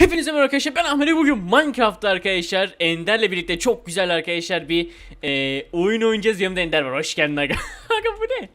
Hepinize merhaba arkadaşlar ben Ahmet bugün Minecraft'ta arkadaşlar Ender'le birlikte çok güzel arkadaşlar bir e, oyun oynayacağız yanımda Ender var hoş geldin aga Aga bu ne?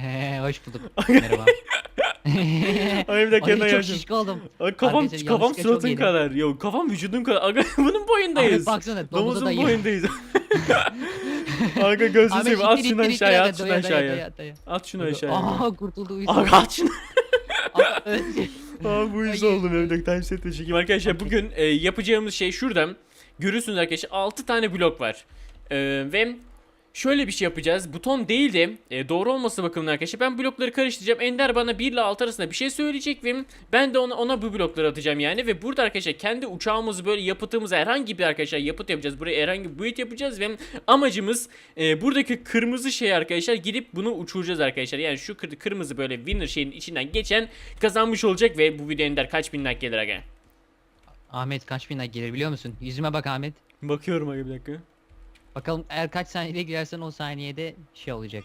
He, hoş bulduk. Merhaba. Ay bir dakika yanına çok şişko oldum. Kafam, Arkadaşlar, kafam suratın kadar Yo kafam vücudun kadar Aga bunun boyundayız Ahmet baksana Domuzun dayıyor. boyundayız Aga gözünü seveyim at şunu aşağıya at şunu aşağıya. At şunu aşağıya Aa kurtuldu. Aga at şunu Aa, bu yüz Ay. oldum evde time set çekeyim. Arkadaşlar bugün e, yapacağımız şey şuradan görürsünüz arkadaşlar 6 tane blok var. E, ve şöyle bir şey yapacağız. Buton değil de e, doğru olması bakımından arkadaşlar ben blokları karıştıracağım. Ender bana 1 ile 6 arasında bir şey söyleyecek ve ben de ona ona bu blokları atacağım yani ve burada arkadaşlar kendi uçağımızı böyle yapıtımıza herhangi bir arkadaşlar yapıt yapacağız. Buraya herhangi bir build yapacağız ve amacımız e, buradaki kırmızı şey arkadaşlar gidip bunu uçuracağız arkadaşlar. Yani şu kır- kırmızı böyle winner şeyin içinden geçen kazanmış olacak ve bu video Ender kaç bin like gelir aga? Ahmet kaç bin like gelir biliyor musun? Yüzüme bak Ahmet. Bakıyorum aga bir dakika. Bakalım eğer kaç saniyede girersen o saniyede şey olacak.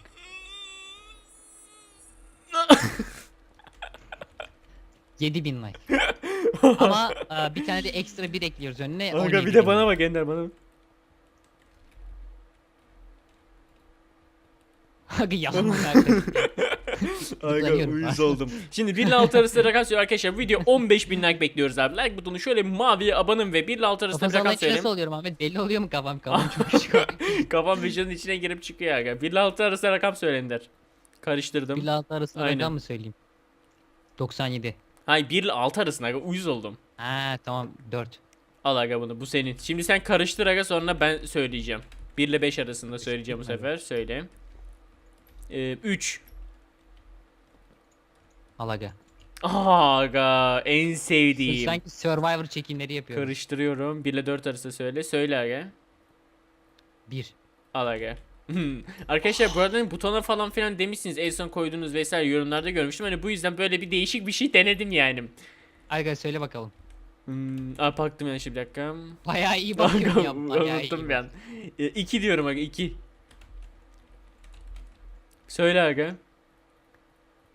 Yedi bin like. Ama e, bir tane de ekstra bir ekliyoruz önüne. Aga 17 bir de bin bana bak Ender bana. bak. Aga yalan. Aga uyuz oldum. Şimdi 1 ile 6 arasında rakam söylüyor arkadaşlar. Video 15 bin like bekliyoruz abi. Like butonu şöyle maviye abanın ve 1 ile 6 arasında Kafam rakam sallayınca nasıl söyleyin. oluyorum Ahmet? Belli oluyor mu kafam? Kafam çok küçük. Kafam vücudun içine girip çıkıyor aga. 1 ile 6 arasında rakam söyle Ender. Karıştırdım. 1 ile 6 arasında Aynen. rakam mı söyleyeyim? 97. Hayır 1 ile 6 arasında aga uyuz oldum. Ha tamam 4. Al aga bunu bu senin. Şimdi sen karıştır aga sonra ben söyleyeceğim. 1 ile 5 arasında söyleyeceğim bu sefer. Söyle. Ee, 3. Al aga. Aga en sevdiğim. Sanki Survivor çekimleri yapıyorum. Karıştırıyorum. 1 ile 4 arası söyle. Söyle aga. 1. Al aga. Hmm. Arkadaşlar bu arada hani butona falan filan demişsiniz en son koyduğunuz vesaire yorumlarda görmüştüm. Hani bu yüzden böyle bir değişik bir şey denedim yani. Aga söyle bakalım. Hmm. Aa baktım yani şimdi bir dakika. Bayağı iyi bakıyorum ya. Bayağı unuttum iyi. ben. 2 diyorum aga 2. Söyle aga.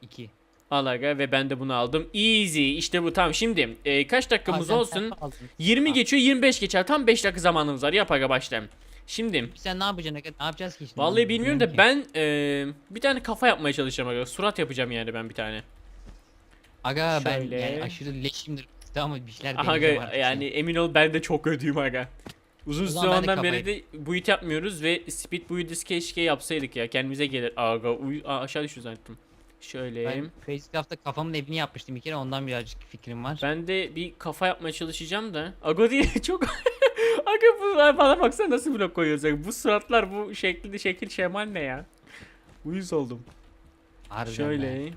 2. Al aga ve ben de bunu aldım. Easy. İşte bu tamam. Şimdi e, kaç dakikamız olsun? 20 geçiyor 25 geçer. Tam 5 dakika zamanımız var. Yap aga başlayalım. Şimdi Sen ne yapacaksın? Ne yapacağız ki şimdi? Vallahi bilmiyorum da ki. ben e, bir tane kafa yapmaya çalışacağım aga. Surat yapacağım yani ben bir tane. Aga ben Şöyle. yani aşırı leşimdir. Ama bir şeyler Aga deneyeceğim artık yani emin ol ben de çok ödüyüm aga. Uzun O zaman ben de zamandan beri de build yapmıyoruz ve speed build'i keşke yapsaydık ya. Kendimize gelir. Aga uy Aa, aşağı düştü zannettim. Şöyle. Ben Facecraft'ta kafamın evini yapmıştım bir kere ondan birazcık fikrim var. Ben de bir kafa yapmaya çalışacağım da. Aga diye çok Aga bu bana baksana nasıl blok koyuyoruz. Bu suratlar bu şekilde şekil şemal ne ya? Uyuz oldum. Harbiden Şöyle. be.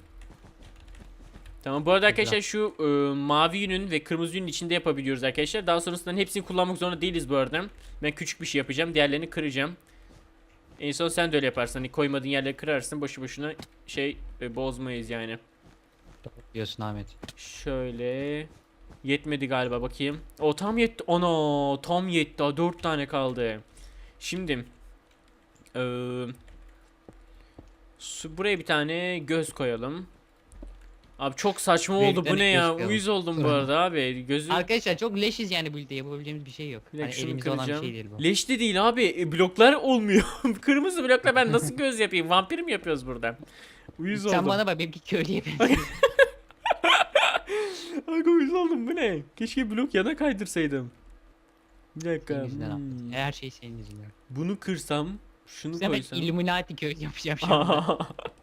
Tamam bu arada Güzel. arkadaşlar şu e, mavi yünün ve kırmızı yünün içinde yapabiliyoruz arkadaşlar. Daha sonrasında hepsini kullanmak zorunda değiliz bu arada. Ben küçük bir şey yapacağım. Diğerlerini kıracağım. En son sen de öyle yaparsın. Hani koymadığın yerleri kırarsın. Boşu boşuna şey e, bozmayız yani. diyorsun Ahmet. Şöyle. Yetmedi galiba bakayım. O tam yetti. Ono tam yetti. Daha 4 tane kaldı. Şimdi. Eee su- buraya bir tane göz koyalım. Abi çok saçma oldu bu ne ya? göz koyalım. Uyuz oldum bu arada abi. Gözü Arkadaşlar çok leşiz yani bu ilde yapabileceğimiz bir şey yok. Bir dakika Hani şunu elimizde olan bir kıracağım. şey değil bu. Leşli değil abi. E, bloklar olmuyor. Kırmızı blokla ben nasıl göz yapayım? Vampir mi yapıyoruz burada? Uyuz Sen oldum. bana bak benimki köylüye benziyor. Aga uyuz oldum bu ne? Keşke blok yana kaydırsaydım. Bir dakika. Senin yüzünden hmm. Her şey senin yüzünden. Bunu kırsam, şunu Sen ben koysam. Illuminati köylü yapacağım anda.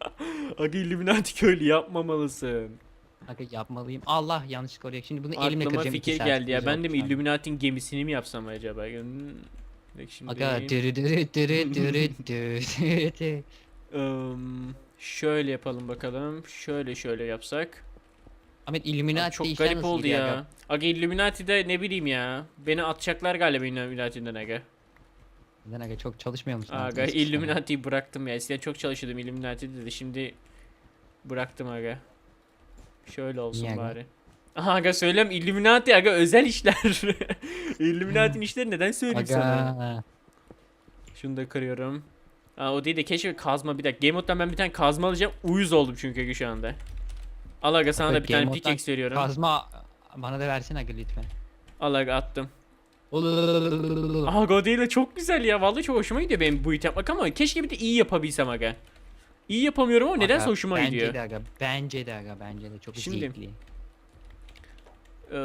Aga Illuminati köylü yapmamalısın. Aga yapmalıyım. Allah yanlışlıkla oraya. Şimdi bunu elimle Aklıma kıracağım. iki fikir saat geldi ya. Ben de mi. Illuminati'nin gemisini mi yapsam acaba? Hmm. Bak şimdi. Aga dürü dürü dürü dürü dürü dürü. Im, şöyle yapalım bakalım. Şöyle şöyle yapsak. Ahmet Illuminati çok işler garip nasıl oldu gidiyor ya. aga? Aga Illuminati'de ne bileyim ya. Beni atacaklar galiba Illuminati'den aga. Neden aga çok çalışmıyor musun? Aga kadar? Illuminati'yi bıraktım ya. Eskiden çok çalışıyordum Illuminati'de de şimdi bıraktım aga. Şöyle olsun Niye aga? bari. Aha aga söylem Illuminati aga özel işler. Illuminati'nin işleri neden söyleyeyim sana? Aga. Şunu da kırıyorum. Aa, o değil de keşke kazma bir dakika. Game Mode'dan ben bir tane kazma alacağım. Uyuz oldum çünkü şu anda. Al aga sana Aga, da bir tane Game pickaxe veriyorum. Kazma Bana da versene aga lütfen. Al aga attım. Aha Godzilla çok güzel ya. Vallahi çok hoşuma gidiyor benim bu it yapmak ama keşke bir de iyi yapabilsem aga. İyi yapamıyorum ama nedense Aga, hoşuma bence gidiyor. de aga. Bence de aga. Bence de çok Şimdi- zevkli. Eee,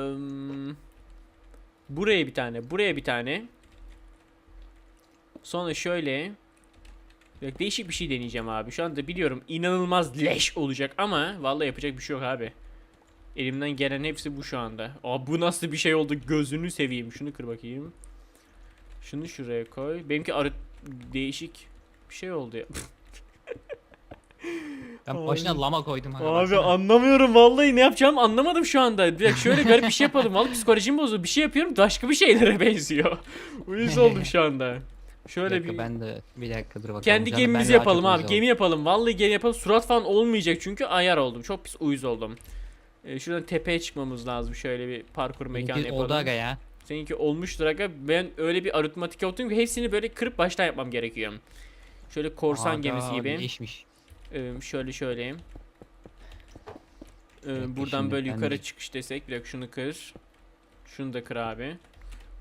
buraya bir tane, buraya bir tane. Sonra şöyle. Değişik bir şey deneyeceğim abi. Şu anda biliyorum inanılmaz leş olacak ama vallahi yapacak bir şey yok abi. Elimden gelen hepsi bu şu anda. Aa bu nasıl bir şey oldu? Gözünü seveyim. Şunu kır bakayım. Şunu şuraya koy. Benimki arı değişik bir şey oldu ya. Ben Abi. boşuna lama koydum aga. Abi baksana. anlamıyorum vallahi ne yapacağımı anlamadım şu anda. Bir dakika şöyle garip bir şey yapalım. Vallahi psikolojim bozuldu. Bir şey yapıyorum başka bir şeylere benziyor. Uyuz oldum şu anda. Bir Şöyle dakika, bir ben de bir dakika dur bakalım. kendi canım, gemimizi yapalım abi. Gemi yapalım. Vallahi gemi yapalım. Surat falan olmayacak çünkü ayar oldum. Çok pis uyuz oldum. Ee, şuradan tepeye çıkmamız lazım. Şöyle bir parkur oldum. mekanı Benimki yapalım. Oldu aga ya. Seninki olmuştur aga. Ben öyle bir aritmatik yaptım ki hepsini böyle kırıp baştan yapmam gerekiyor. Şöyle korsan Aga, gemisi gibi. Değişmiş. Ee, şöyle şöyle. Ee, buradan böyle yukarı çıkış desek. Bir dakika şunu kır. Şunu da kır abi.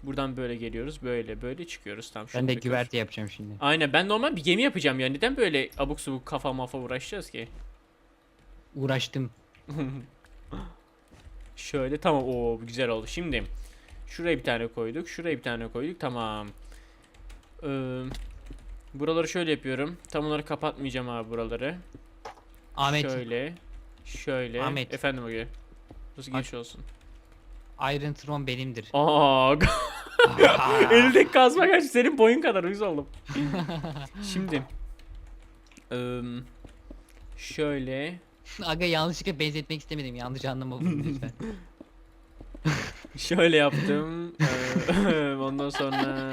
Buradan böyle geliyoruz. Böyle böyle çıkıyoruz. Tamam şunu Ben de da kır. güverte yapacağım şimdi. Aynen ben normal bir gemi yapacağım ya. Neden böyle abuk subuk kafa mafa uğraşacağız ki? Uğraştım. Şöyle tamam o güzel oldu. Şimdi şuraya bir tane koyduk. Şuraya bir tane koyduk. Tamam. Ee, buraları şöyle yapıyorum. Tam olarak kapatmayacağım abi buraları. Ahmet Şöyle. Şöyle. Ahmet. Efendim Oge. Nasıl geçiş olsun? Iron Throne benimdir. Aa, elindeki kazma kaç senin boyun kadar uyuz oldum. Şimdi. ım, şöyle. Aga yanlışlıkla benzetmek istemedim. Yanlış anlama lütfen. Şöyle yaptım. Ondan sonra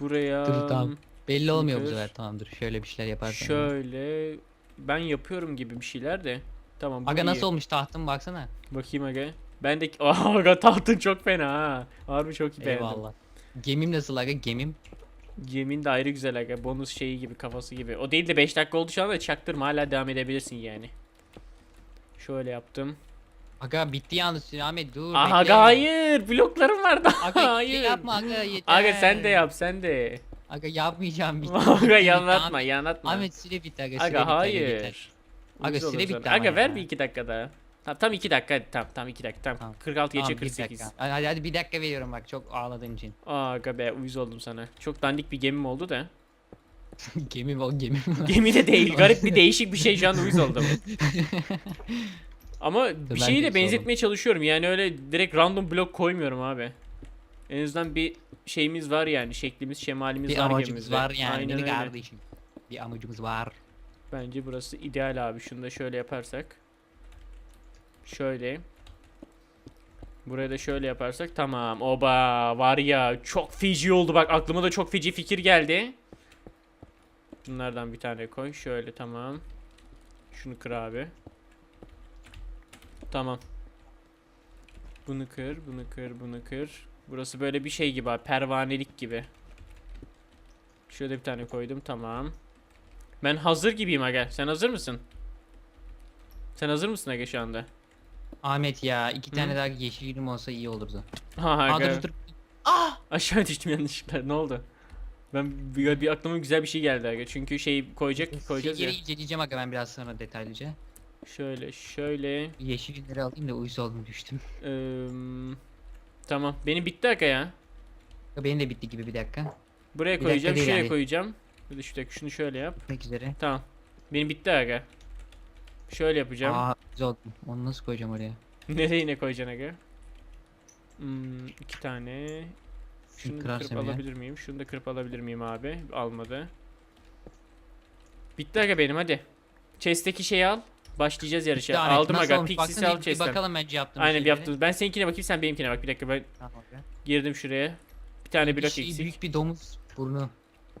buraya Dur, tamam. Belli olmuyor bu sefer. Tamamdır. Şöyle bir şeyler yaparsın. şöyle ben yapıyorum gibi bir şeyler de. Tamam bu Aga iyi. nasıl olmuş tahtım baksana. Bakayım aga. Ben de Aa, aga tahtın çok fena ha. Harbi çok iyi beğendim. Eyvallah. Gemim nasıl aga gemim? Yemin de ayrı güzel aga. Bonus şeyi gibi kafası gibi. O değil de 5 dakika oldu şu anda çaktırma hala devam edebilirsin yani. Şöyle yaptım. Aga bitti yalnız Ahmet dur. Aha bekle. aga hayır bloklarım var daha. Aga şey hayır. yapma aga yeter. Aga sen de yap sen de. Aga yapmayacağım bitti. aga yanlatma yanlatma. Ahmet süre bitti aga süre bitti, aga hayır. Aga, Uyuz süre olurum bitti sonra. ama Aga ver bir iki dakika daha. Tamam tam iki dakika hadi tamam tam iki dakika tamam. Tamam. 46 geçe Tamam, bir 48. dakika. Hadi, hadi bir dakika veriyorum bak çok ağladığın için. Aga be uyuz oldum sana. Çok dandik bir gemim oldu da. gemim o gemim. Gemi de değil garip bir değişik bir şey şu an uyuz oldum. Ama bir şeyi de benzetmeye çalışıyorum. Yani öyle direkt random blok koymuyorum abi. En azından bir şeyimiz var yani. Şeklimiz, şemalimiz bir var amacımız gemimizde. var yani Aynen öyle. kardeşim. Bir amacımız var. Bence burası ideal abi. Şunu da şöyle yaparsak. Şöyle. Buraya da şöyle yaparsak tamam. Oba var ya çok feci oldu bak aklıma da çok feci fikir geldi. Bunlardan bir tane koy. Şöyle tamam. Şunu kır abi. Tamam. Bunu kır, bunu kır, bunu kır. Burası böyle bir şey gibi abi. Pervanelik gibi. Şöyle bir tane koydum. Tamam. Ben hazır gibiyim aga. Sen hazır mısın? Sen hazır mısın aga şu anda? Ahmet ya iki Hı? tane daha yeşil gülüm olsa iyi olurdu. Ha Aa, aga. dur, dur. Ah! Aşağı düştüm yanlışlıkla. Ne oldu? Ben bir, bir aklıma güzel bir şey geldi aga. Çünkü şey koyacak koyacağız ya. Şeyleri inceleyeceğim aga ben biraz sonra detaylıca. Şöyle şöyle. Yeşil gülleri alayım da uyuz oldum düştüm. Eee, tamam. Benim bitti aga ya. Benim de bitti gibi bir dakika. Buraya Bir dakika koyacağım. değil Şuraya yani. koyacağım. Bir de şu dakika şunu şöyle yap. Bitmek üzere. Tamam. Benim bitti aga. Şöyle yapacağım. Aa güzel oldu. Onu nasıl koyacağım oraya? Nereye ne koyacaksın aga? Hmm, iki tane. Şunu kırıp alabilir miyim? Şunu da kırıp alabilir miyim abi? Almadı. Bitti aga benim hadi. Chest'teki şeyi al. Başlayacağız yarışa. Ahmet, Aldım nasıl aga. olmuş? Baksana al bir- bir chest'ten. bakalım bence yaptığım Aynen bir şeyleri. Ben seninkine bakayım sen benimkine bak. Bir dakika ben Tamam aga. girdim şuraya. Bir tane Bir blok şey, eksik. büyük bir domuz burnu.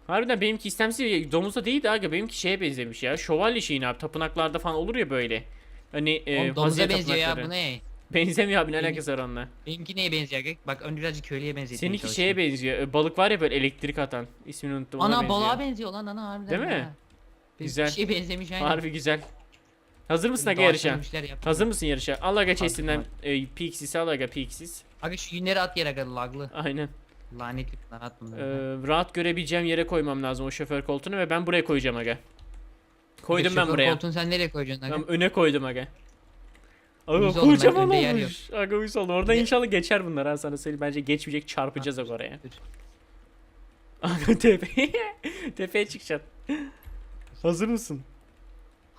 Harbiden benimki istemsiz domuzda değildi aga. Benimki şeye benzemiş ya. Şövalye şeyine abi. Tapınaklarda falan olur ya böyle. Hani e, Oğlum domuza benziyor ya tapınakları. bu ne? Benzemiyor abi ne Benim- alakası var onunla. Benimki neye benziyor aga? Bak ön birazcık köylüye benzetmeye Seninki şeye benziyor. e, Balık var ya böyle elektrik atan. İsmini unuttum. ona Ana benziyor. balığa benziyor lan ana harbiden. Değil mi? ha. Bir Güzel. şeye benzemiş aynen. Harbi güzel. Hazır mısın aga yarışa? Hazır mısın yarışa? Al aga chestinden e, Pixis'i al aga Pixis. Aga şu yünleri at yere aga laglı. Aynen. Lanetli bunlar. Ee, bunları. rahat görebileceğim yere koymam lazım o şoför koltuğunu ve ben buraya koyacağım aga. Koydum ben şoför buraya. Koltuğunu sen nereye koyacaksın aga? Tamam öne koydum aga. Aga Uyuz ben, kocaman olmuş. Aga uyuz oldu. Oradan Ne? inşallah geçer bunlar ha sana söyleyeyim. Bence geçmeyecek çarpacağız aga oraya. Aga tepeye. Tepeye çıkacaksın. Hazır mısın?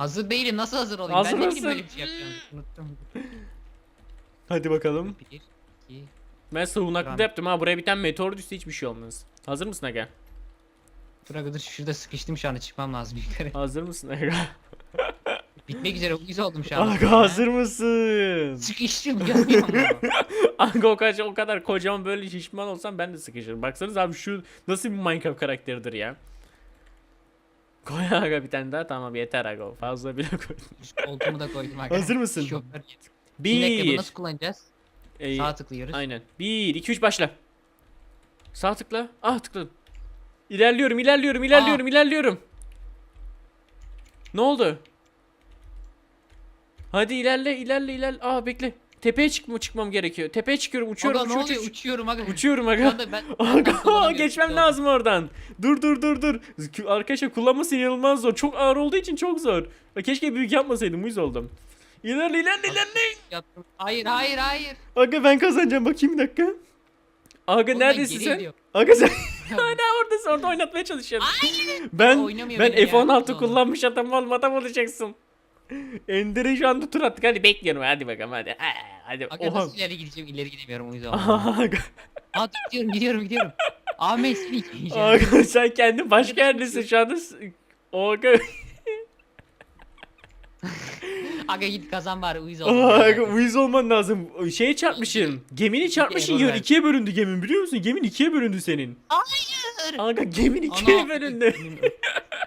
Hazır değilim nasıl hazır olayım? Hazır ben ne mısın? böyle bir şey yapacağım. Unuttum. Hadi bakalım. Bir, iki. Ben savunaklıda Tamam. yaptım ha. Buraya bir tane meteor düşse hiçbir şey olmaz. Hazır mısın aga? Aga dur şurada sıkıştım şu anda çıkmam lazım yukarı. Hazır mısın aga? Bitmek üzere uyuz oldum şu anda. Aga hazır mısın? Sıkıştım görmüyor musun? Aga o kadar, o kadar kocaman böyle şişman olsam ben de sıkışırım. Baksanız abi şu nasıl bir Minecraft karakteridir ya. Koy aga bir tane daha tamam yeter aga o. fazla bile koy. Şu koltuğumu da koydum aga. Hazır mısın? Şoför. Bir dakika bunu Bir. nasıl kullanacağız? Ee, Sağa tıklıyoruz. aynen. Bir, iki, üç başla. Sağ tıkla. Ah tıkladım. İlerliyorum, ilerliyorum, ilerliyorum, ilerliyorum. Ne oldu? Hadi ilerle, ilerle, ilerle. Aa bekle. Tepeye çıkma çıkmam gerekiyor. Tepeye çıkıyorum, uçuyorum, Aga ne uçuyorum, oluyor? uçuyorum. Uçuyorum aga. Uçuyorum aga. ben Aga geçmem Yok. lazım oradan. Dur dur dur dur. Arkadaşlar kullanması inanılmaz zor. Çok ağır olduğu için çok zor. Ya Keşke büyük yapmasaydım uyuz oldum. İlerle ilerle ilerle. Hayır hayır hayır. Aga ben kazanacağım bakayım bir dakika. Aga ben neredesin sen? Aga sen hala oradasın orada oynatmaya çalışıyorum. Ben Oynamıyor ben beni ya, F16 oğlum. kullanmış adam olma adam olacaksın. Ender'e şu anda tur attık hadi bekliyorum hadi bakalım hadi. Ha, Hadi Aga oha. nasıl ileri gideceğim ileri gidemiyorum uyuz oldum. Aga, Aa dur, gidiyorum gidiyorum gidiyorum. Ahmet seni yiyeceğim. aga sen kendin başka yerdesin şu anda. Aga. Aga git kazan bari uyuz ya. Aga uyuz olman lazım. Şeye çarpmışsın. Gemini çarpmışsın. ver. ikiye bölündü gemin biliyor musun? Gemin ikiye bölündü senin. Hayır. Aga gemin ikiye Ana. bölündü.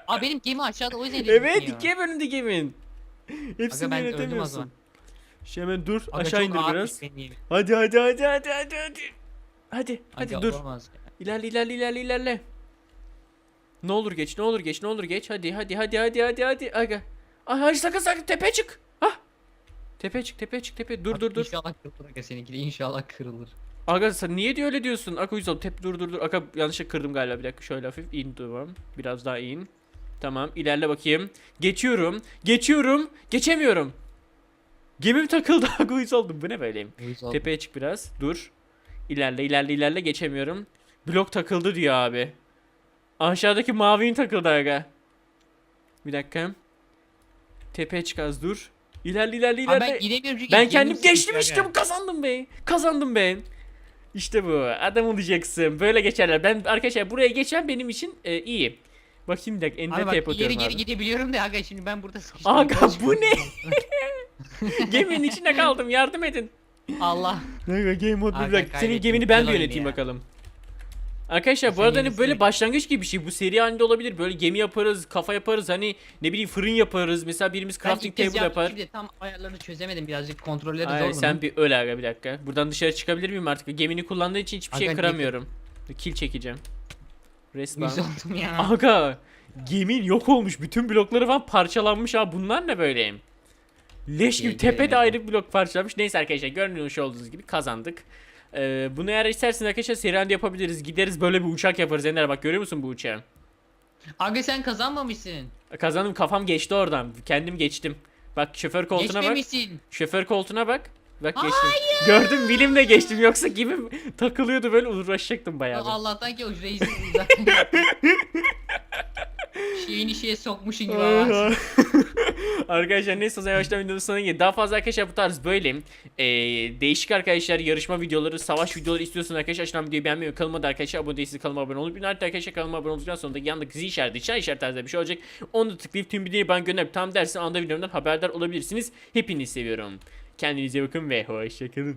Aa benim gemi aşağıda o yüzden evet ikiye bölündü gemin. Hepsini ben öldüm o yönetemiyorsun. zaman. Şey hemen dur Aga aşağı çok indir biraz. Hadi hadi hadi hadi hadi hadi. Hadi hadi Aga, dur. Olmaz. İlerle ilerle ilerle ilerle. Ne olur geç ne olur geç ne olur geç hadi hadi hadi hadi hadi hadi aga. Ay hayır sakın sakın tepeye çık. Hah. Tepeye çık tepeye çık tepeye dur Aga, dur dur. İnşallah kırılır aga seninki de inşallah kırılır. Aga sen niye diye öyle diyorsun? Aga yüz ol tep dur dur dur. Aga yanlışlıkla kırdım galiba bir dakika şöyle hafif in tamam. Biraz daha in. Tamam ilerle bakayım. Geçiyorum. Geçiyorum. Geçemiyorum. Gemim takıldı. Yüz oldum. Bu ne böyleyim? Uyuz. Tepeye çık biraz. Dur. İlerle ilerle ilerle geçemiyorum. Blok takıldı diyor abi. Aşağıdaki mavinin takıldı aga. Bir dakika. Tepeye çık az dur. İlerle ilerle ilerle. ben gidemiyorum çünkü Ben kendim geçtim işte bu kazandım be. Kazandım ben. İşte bu. Adam olacaksın. Böyle geçerler. Ben arkadaşlar buraya geçen benim için e, iyi. Bakayım bir dakika. Ender Abi bak tape ileri geri abi. gidebiliyorum da aga şimdi ben burada sıkıştım. Aga bu ne? Geminin içinde kaldım. Yardım edin. Allah. Aga game mode Aga, bir dakika. Senin kaybettim. gemini ben de Güzel oyun yöneteyim ya. bakalım. Arkadaşlar bu Senin arada hani böyle mi? başlangıç gibi bir şey. Bu seri halinde olabilir. Böyle gemi yaparız, kafa yaparız. Hani ne bileyim fırın yaparız. Mesela birimiz Ben crafting ilk kez table yaptım yapar. de tam ayarlarını çözemedim birazcık kontrolleri Ay, zor sen bunun. bir öl aga bir dakika. Buradan dışarı çıkabilir miyim artık? Gemini kullandığı için hiçbir şey Aga, kıramıyorum. Kill çekeceğim. Resmen. Oldum ya. Aga gemin yok olmuş. Bütün blokları falan parçalanmış ha. Bunlar ne böyle? Leş gibi tepede ayrı blok parçalanmış. Neyse arkadaşlar görmüş olduğunuz gibi kazandık. Ee, bunu eğer isterseniz arkadaşlar seri halinde yapabiliriz. Gideriz böyle bir uçak yaparız. Ender bak görüyor musun bu uçağı? Aga sen kazanmamışsın. Kazandım kafam geçti oradan. Kendim geçtim. Bak şoför koltuğuna bak. Geçmemişsin. Şoför koltuğuna bak. Bak geçtim. Gördüm bilimle geçtim. Yoksa gibi takılıyordu böyle uğraşacaktım bayağı. bir. Allah'tan ki o zaten. Şeyini şeye sokmuşsun gibi ama. arkadaşlar neyse o zaman yavaştan videonun sonuna geldik. Daha fazla arkadaşlar bu tarz böyle ee, değişik arkadaşlar yarışma videoları, savaş videoları istiyorsanız arkadaşlar aşağıdan videoyu beğenmeyi kanalıma da arkadaşlar abone değilseniz kanalıma abone olup bir arkadaşlar kanalıma abone olduktan sonra da yanındaki zil işareti, işaret işareti tarzında bir şey olacak. Onu da tıklayıp tüm videoyu bana gönderip tam dersin anda videomdan haberdar olabilirsiniz. Hepinizi seviyorum. Kendinize bakın ve hoşçakalın.